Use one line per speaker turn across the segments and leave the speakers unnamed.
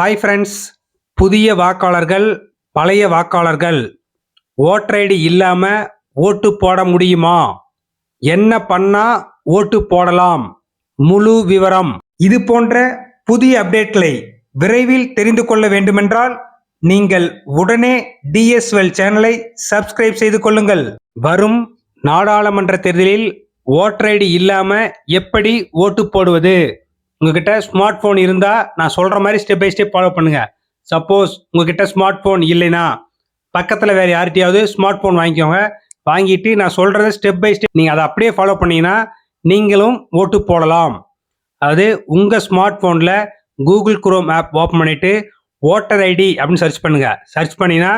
Hi friends புதிய வாக்காளர்கள் பழைய வாக்காளர்கள். ஓட்டர் ஐடி இல்லாமல் ஓட்டு போட முடியுமா? என்ன பண்ணா ஓட்டு போடலாம்? முழு விவரம். இது போன்ற புதிய அப்டேட்களை விரைவில் தெரிந்து கொள்ள வேண்டுமென்றால் நீங்கள் உடனே டிஎஸ்எல் சேனலை சப்ஸ்கிரைப் செய்து கொள்ளுங்கள். வரும் நாடாளுமன்ற தேர்தலில் ஓட்டர் ஐடி இல்லாமல் எப்படி ஓட்டு போடுவது? உங்ககிட்ட ஸ்மார்ட் ஃபோன் இருந்தால் நான் சொல்கிற மாதிரி ஸ்டெப் பை ஸ்டெப் ஃபாலோ பண்ணுங்கள் சப்போஸ் உங்ககிட்ட ஸ்மார்ட் ஃபோன் இல்லைன்னா பக்கத்தில் வேறு யார்கிட்டயாவது ஸ்மார்ட் ஃபோன் வாங்கிக்கோங்க. வாங்கிட்டு நான் சொல்கிறத ஸ்டெப் பை ஸ்டெப் நீங்கள் அதை அப்படியே ஃபாலோ பண்ணிங்கன்னா நீங்களும் ஓட்டு போடலாம். அதாவது உங்கள் ஸ்மார்ட் ஃபோனில் கூகுள் குரோம் ஆப் ஓப்பன் பண்ணிவிட்டு ஓட்டர் ஐடி அப்படின்னு சர்ச் பண்ணுங்கள் சர்ச் பண்ணிங்கன்னா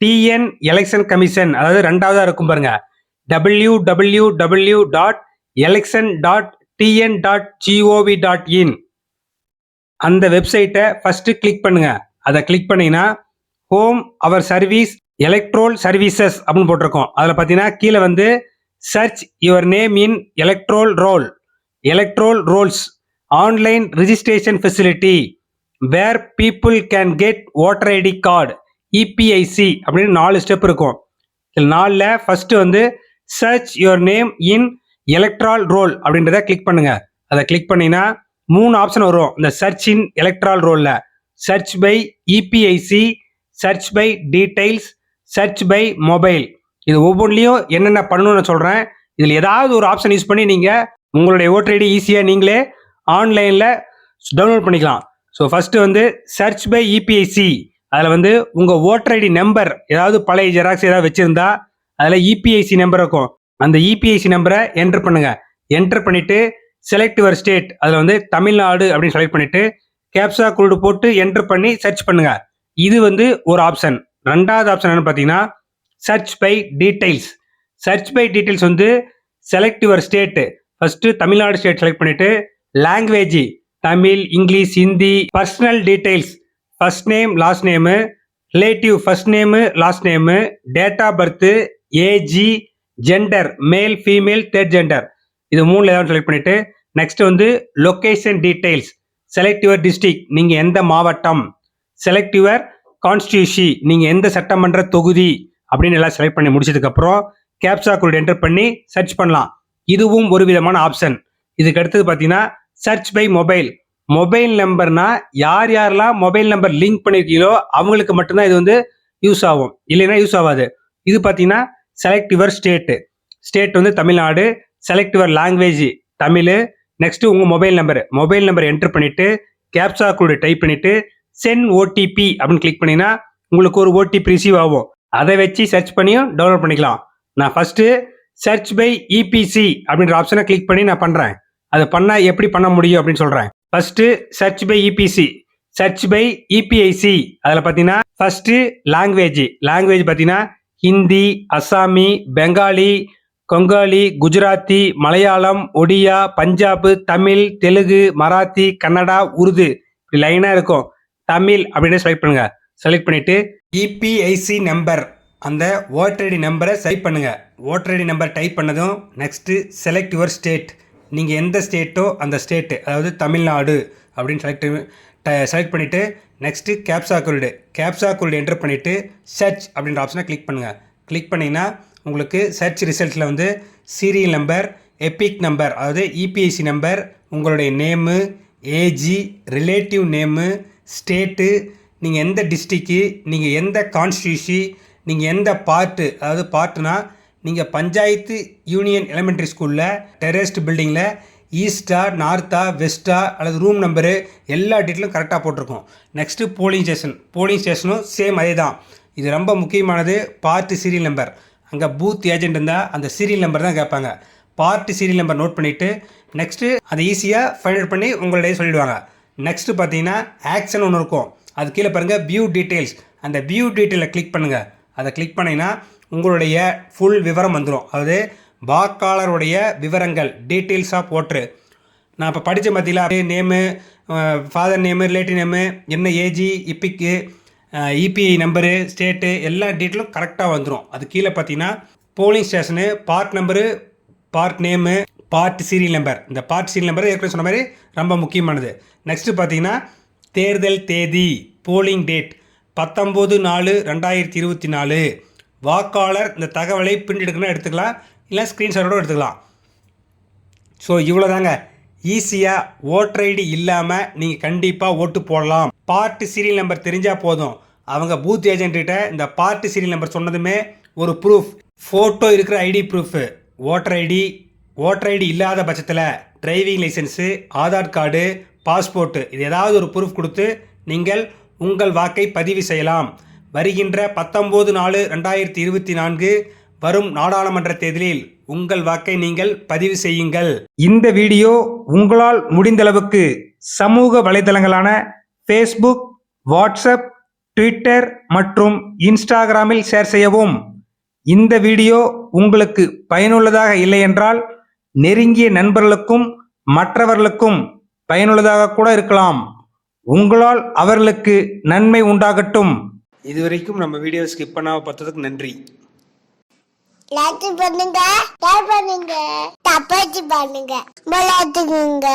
டிஎன் எலெக்ஷன் கமிஷன் அதாவது ரெண்டாவதாக இருக்கும் பாருங்கள் W W W dot election dot TN dot gov dot in அந்த வெப்சைட்டை ஃபஸ்ட்டு கிளிக் பண்ணுங்க. அதை கிளிக் பண்ணீங்கன்னா home our service electoral services அப்படின்னு போட்டிருக்கோம். அதில் பார்த்தீங்கன்னா கீழே வந்து search your name in electoral roll electoral rolls online registration facility where people can get voter ID card E P I C அப்படின்னு நாலு ஸ்டெப் இருக்கும். இதில் நாலில் ஃபஸ்ட்டு வந்து search your name in electoral roll அப்படின்றத கிளிக் பண்ணுங்க. அதை click பண்ணீங்கன்னா மூணு ஆப்ஷன் வரும். இந்த சர்ச் இன் எலக்ட்ரால் ரோலில் search by E P I C search by details search by mobile இது ஒவ்வொன்றிலையும் என்னென்ன பண்ணணும்னு நான் சொல்கிறேன் இதில் ஏதாவது ஒரு ஆப்ஷன் யூஸ் பண்ணி நீங்கள் உங்களுடைய ஓட்டர் ஐடி ஈஸியாக நீங்களே ஆன்லைனில் டவுன்லோட் பண்ணிக்கலாம். ஸோ ஃபஸ்ட்டு வந்து search by E P I C அதில் வந்து உங்கள் ஓட்டர் ஐடி நம்பர் ஏதாவது பழைய ஜெராக்ஸ் ஏதாவது வச்சுருந்தா அதில் இபிஐசி நம்பர் இருக்கும். அந்த இபிஐசி நம்பரை என்டர் பண்ணுங்க. என்டர் பண்ணிட்டு செலக்ட் யுவர் ஸ்டேட் அதில் வந்து தமிழ்நாடு அப்படின்னு செலக்ட் பண்ணிட்டு கேப்சா கோடு போட்டு என்டர் பண்ணி சர்ச் பண்ணுங்க. இது வந்து ஒரு ஆப்ஷன் ரெண்டாவது ஆப்ஷன் என்னன்னு பார்த்தீங்கன்னா search by details search by details வந்து select your state first Tamil Nadu state select பண்ணிட்டு language Tamil English Hindi personal details first name last name relative first name last name date of birth age gender male female third gender இது மூணுல ஏதாவது select பண்ணிட்டு next வந்து location details select your district நீங்க எந்த மாவட்டம். Select your கான்ஸ்டியூஷி நீங்க எந்த சட்டமன்ற தொகுதி அப்படின்னு எல்லாம் செலக்ட் பண்ணி முடிச்சதுக்கப்புறம் கேப்சா கோட் என்டர் பண்ணி சர்ச் பண்ணலாம். இதுவும் ஒரு விதமான ஆப்ஷன் இதுக்கு அடுத்தது பார்த்தீங்கன்னா சர்ச் பை மொபைல் மொபைல் நம்பர்னா யார் யாரெல்லாம் மொபைல் நம்பர் லிங்க் பண்ணியிருக்கீங்களோ அவங்களுக்கு மட்டும்தான் இது வந்து யூஸ் ஆகும். இல்லைன்னா யூஸ் ஆகாது. இது பார்த்தீங்கன்னா செலக்ட் யுவர் ஸ்டேட்டு ஸ்டேட் வந்து Tamil Nadu. Select your language Tamil. Next உங்கள் mobile number mobile number enter பண்ணிவிட்டு கேப்சா கோடு டைப் பண்ணிவிட்டு சென் ஓடிபி அப்படின்னு கிளிக் பண்ணிங்கன்னா உங்களுக்கு ஒரு ஓடிபி ரிசீவ் ஆகும். அதை வச்சு சர்ச் பண்ணியும் டவுன்லோட் பண்ணிக்கலாம். நான் ஃபஸ்ட்டு சர்ச் பை இபிசி அப்படின்ற ஆப்ஷனை கிளிக் பண்ணி நான் பண்ணுறேன் அதை பண்ணால் எப்படி பண்ண முடியும் அப்படின்னு சொல்கிறேன் first search by E P C search by E P I C அதில் பார்த்தீங்கன்னா ஃபஸ்ட்டு லாங்குவேஜ் லாங்குவேஜ் பார்த்தீங்கன்னா ஹிந்தி அஸ்ஸாமி பெங்காலி கொங்காலி குஜராத்தி மலையாளம் ஒடியா பஞ்சாபு தமிழ் தெலுங்கு மராத்தி கன்னடா உருது இப்படி லைனாக இருக்கும். தமிழ் அப்படின்னு செலக்ட் பண்ணுங்க. செலக்ட் பண்ணிவிட்டு E P I C number அந்த ஓட்டர் ஐடி நம்பரை செலக்ட் பண்ணுங்க. ஓட்டர் ஐடி நம்பர் டைப் பண்ணதும் நெக்ஸ்ட்டு செலக்ட் யுவர் ஸ்டேட் நீங்கள் எந்த ஸ்டேட்டோ அந்த ஸ்டேட்டு அதாவது தமிழ்நாடு அப்படின்னு செலக்ட் செலக்ட் பண்ணிவிட்டு next captcha code captcha code enter பண்ணிவிட்டு சர்ச் அப்படின்ற ஆப்ஷனை கிளிக் பண்ணுங்கள் கிளிக் பண்ணிங்கன்னா உங்களுக்கு சர்ச் ரிசல்ட்டில் வந்து சீரியல் நம்பர் எபிக் நம்பர் அதாவது E P I C number உங்களுடைய name age relative name state நீங்கள் எந்த டிஸ்ட்ரிக்கு நீங்கள் எந்த கான்ஸ்டியூஷி நீங்கள் எந்த பார்ட்டு அதாவது பார்ட்டுனா நீங்கள் பஞ்சாயத்து யூனியன் எலிமெண்ட்ரி ஸ்கூலில் டெரரிஸ்ட் பில்டிங்கில் ஈஸ்டா நார்த்தா வெஸ்ட்டா அல்லது ரூம் நம்பரு எல்லா டீட்டெயிலும் கரெக்டாக போட்டிருக்கோம். நெக்ஸ்ட்டு போலிங் ஸ்டேஷன் போலிங் ஸ்டேஷனும் சேம் அதே தான் இது ரொம்ப முக்கியமானது பார்ட்டி சீரியல் நம்பர் அங்கே பூத் ஏஜென்ட் இருந்தால் அந்த சீரியல் நம்பர் தான் கேட்பாங்க. பார்ட்டி சீரியல் நம்பர் நோட் பண்ணிவிட்டு நெக்ஸ்ட்டு அதை ஈஸியாக ஃபைண்ட் அவுட் பண்ணி உங்களுடைய சொல்லிடுவாங்க. நெக்ஸ்ட்டு பார்த்தீங்கன்னா ஆக்ஷன் ஒன்று இருக்கும். அது கீழே பாருங்கள் வியூ டீட்டெயில்ஸ் அந்த வியூ டீட்டெயிலை கிளிக் பண்ணுங்கள் அதை கிளிக் பண்ணிங்கன்னா உங்களுடைய ஃபுல் விவரம் வந்துடும் அதாவது வாக்காளருடைய விவரங்கள் டீட்டெயில்ஸ் ஆஃப் ஓட்ரு நான் இப்போ படித்த மத்தியில் name father name relative name என்ன age இப்பிக்கு E P I number state எல்லா டீட்டெயிலும் கரெக்டாக வந்துடும் அது கீழே பார்த்தீங்கன்னா polling station part number part name part serial number இந்த பார்ட் சீரியல் நம்பர் ஏற்கனவே சொன்ன மாதிரி ரொம்ப முக்கியமானது. நெக்ஸ்ட்டு பார்த்தீங்கன்னா தேர்தல் தேதி போலிங் டேட் பத்தொம்போது நாலு ரெண்டாயிரத்தி இருபத்தி நாலு. வாக்காளர் இந்த தகவலை பின்னெடுக்கணும் எடுத்துக்கலாம். இல்லை ஸ்க்ரீன்ஷாட்டோட எடுத்துக்கலாம். ஸோ இவ்வளோதாங்க ஈஸியாக ஓட்டர் ஐடி இல்லாமல் நீங்கள் கண்டிப்பாக ஓட்டு போடலாம். பார்ட்டு சீரியல் நம்பர் தெரிஞ்சால் போதும். அவங்க பூத் ஏஜென்ட்கிட்ட இந்த பார்ட்டு சீரியல் நம்பர் சொன்னதுமே ஒரு ப்ரூஃப் ஃபோட்டோ இருக்கிற ID proof voter ID voter ID இல்லாத பட்சத்தில் driving license Aadhaar card passport இது ஏதாவது ஒரு ப்ரூஃப் கொடுத்து நீங்கள் உங்கள் வாக்கை பதிவு செய்யலாம். வருகின்ற பத்தொம்போது நாலு ரெண்டாயிரத்தி இருபத்தி நான்கு வரும் நாடாளுமன்ற தேர்தலில் உங்கள் வாக்கை நீங்கள் பதிவு செய்யுங்கள். இந்த வீடியோ உங்களால் முடிந்தளவுக்கு சமூக வலைதளங்களான ஃபேஸ்புக் வாட்ஸ்அப் ட்விட்டர் மற்றும் இன்ஸ்டாகிராமில் ஷேர் செய்யவும். இந்த வீடியோ உங்களுக்கு பயனுள்ளதாக இல்லை என்றால் நெருங்கிய நண்பர்களுக்கும் மற்றவர்களுக்கும் பயனுள்ளதாக கூட இருக்கலாம். உங்களால் அவர்களுக்கு நன்மை உண்டாகட்டும். இதுவரைக்கும் நம்ம வீடியோ ஸ்கிப் பண்ணாமல் பார்த்ததுக்கு நன்றி.
லைக் பண்ணுங்க. ஷேர் பண்ணுங்க? தப்பாச்சு பண்ணுங்க. விளையாட்டுக்குங்க